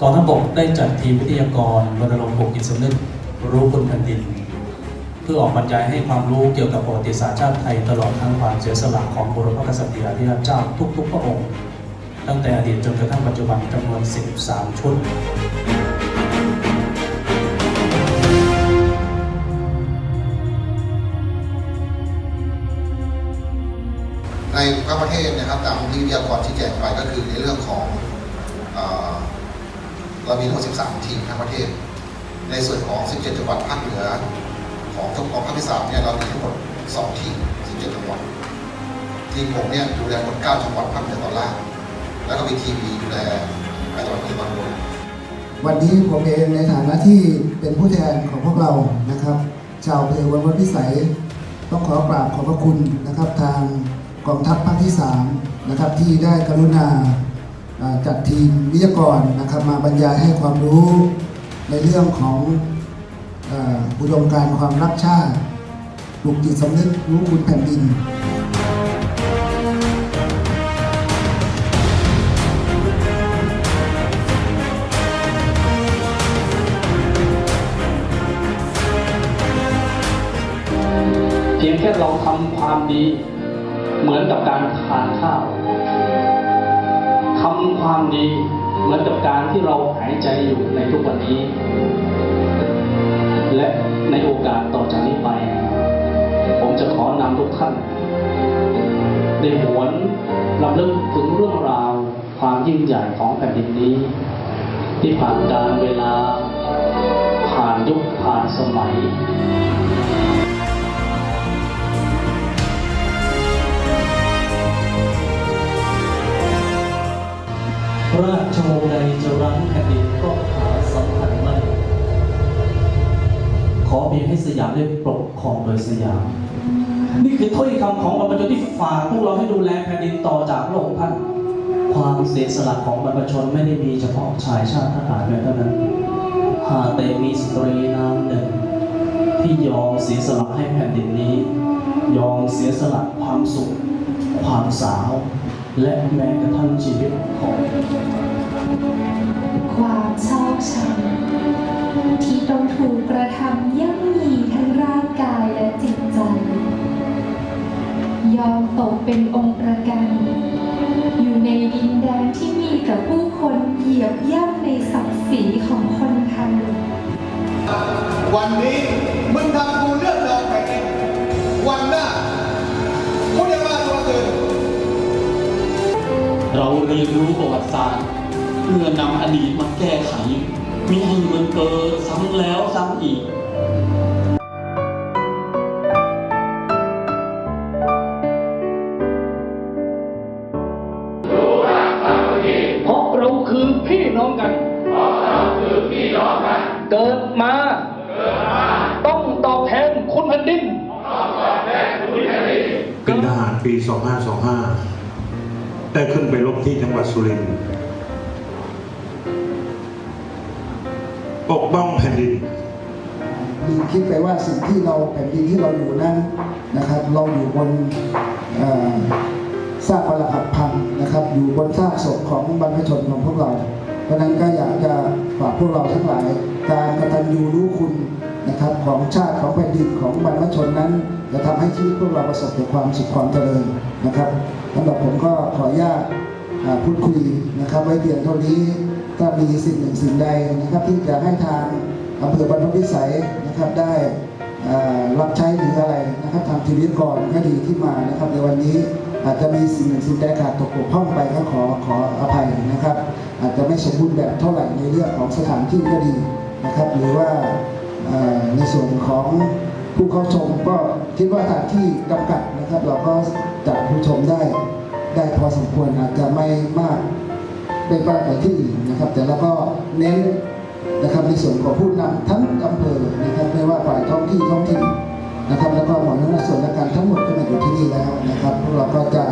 กองทัพบกได้จัดทีมวิทยากรรณรงค์ปลุกจิตสำนึกรู้คุณแผ่นดิน เพื่อออกบรรยายให้ความรู้เกี่ยวกับประวัติศาสตร์ชาติไทยตลอดทั้งความเสียสละของบุรพกษัตริย์อธิราชเจ้าทุกๆพระองค์ ตั้งแต่อดีตจนกระทั่งปัจจุบันจำนวน 13 ชุดในทั้งประเทศนะครับตามที่วิทยากรชี้แจงไปก็คือในเรื่องของเอ่อ เรามีทั้งหมด 13 ทีมทั้งประเทศ ในส่วนของ 17 จังหวัดภาคเหนือ ของทกองภาคที่3เนี่ยเรามีทั้งหมด 2 ทีม 17 จังหวัด ทีมผมเนี่ยดูแลหมด 9 จังหวัดภาคเหนือตอนล่าง แล้วก็มีทีมบีดูแลในจังหวัดที่ตอนบนวันนี้ผมเองในฐานะที่เป็นผู้แทนของพวกเรานะครับ ชาวเพลวันวัดพิสัย ต้องขอกราบขอบพระคุณนะครับทางกองทัพภาคที่3นะครับที่ได้กรุณา จัดทีมวิทยากรนะครับมาบรรยายให้ความรู้ในเรื่องของอุดมการความรักชาติปลุกจิตสำนึกรู้คุณแผ่นดินเพียงแค่เราทำความดีเหมือนกับการทานข้าว ทำความดีเหมือนกับการที่เราหายใจอยู่ในทุกวันนี้ และในโอกาสต่อจากนี้ไป ผมจะขอนำทุกท่านได้หวนลำลึกถึงเรื่องราวความยิ่งใหญ่ของแผ่นดินนี้ ที่ผ่านการเวลาผ่านยุคผ่านสมัย งใดจะรั้งแผ่นดินก็หาสำคัญไม่ขอเพียงให้สยามได้ปกครองโดยสยาม นี่คือถ้อยคำของบรรพชนที่ฝากพวกเราให้ดูแลแผ่นดินต่อจากพระองค์ท่านความเสียสละของบรรพชนไม่ได้มีเฉพาะชายชาติทหารเพียงเท่านั้น หากแต่มีสตรีนามหนึ่ง ที่ยอมเสียสละให้แผ่นดินนี้ ยอมเสียสละความสุข ความสาว และแม้กระทั่งชีวิตของ ความชอบชังที่ต้องถูกกระทำย่ำยีทั้งร่างกายและจิตใจ ยอมตกเป็นองค์ประกัน อยู่ในดินแดนที่มีแต่ผู้คนเหยียบย่ำในศักดิ์ศรีของคนไทยวันนี้มึงทำกูเลือดนองแผ่นดินวันหน้ากูจะมาตัวตื่นเราเรียนรู้ประวัติศาสตร์เพื่อนำอดีตมาแก้ไขมิให้มันเกิดซ้ำแล้วซ้ำอีกเพราะเราคือพี่น้องกัน เกิดมา ต้องตอบแทนคุณแผ่นดินเป็นทหารปี 2525 ได้ขึ้นไปรบที่จังหวัดสุรินทร์ ปกป้องแผ่นดินมีคิดไปว่าสิ่งที่เราแผ่นดินที่เราอยู่นั้นนะครับ เราอยู่บนซากปรักหักพังนะครับ อยู่บนซากศพของบรรพชนของพวกเรา เพราะนั้นก็อยากจะฝากพวกเราทั้งหลาย การกตัญญูรู้คุณนะครับของชาติของแผ่นดินของบรรพชนนั้น จะทำให้ชีวิตพวกเราประสบแต่ความสุขความเจริญนะครับสำหรับผมก็ขออนุญาตพูดคุยนะครับ ไว้เพียงเท่านี้ ถ้ามีสิ่งหนึ่งสิ่งใดนะครับที่จะให้ทางอำเภอบรรพตวิสัยนะครับได้รับใช้หรืออะไรนะครับทางทีวิตกรก็ดีที่มานะครับ ในวันนี้อาจจะมีสิ่งหนึ่งสิ่งใดขาดตกบกพร่องไปก็ขอขออภัยนะครับ อาจจะไม่สมบูรณ์แบบเท่าไหร่ในเรื่องของสถานที่ก็ดีนะครับ หรือว่าในส่วนของผู้เข้าชมก็คิดว่าสถานที่จำกัดนะครับ เราก็จัดผู้ชมได้ได้พอสมควรอาจจะไม่มาก ได้มากกว่าที่นะครับ แต่เราก็เน้นนะครับในส่วนของผู้นำทั้งอำเภอนะครับไม่ว่าฝ่ายท้องที่ท้องถิ่นนะครับ แล้วก็หมอนักส่วนและการทั้งหมดก็มาอยู่ที่นี่แล้วนะครับพวกเราก็จะ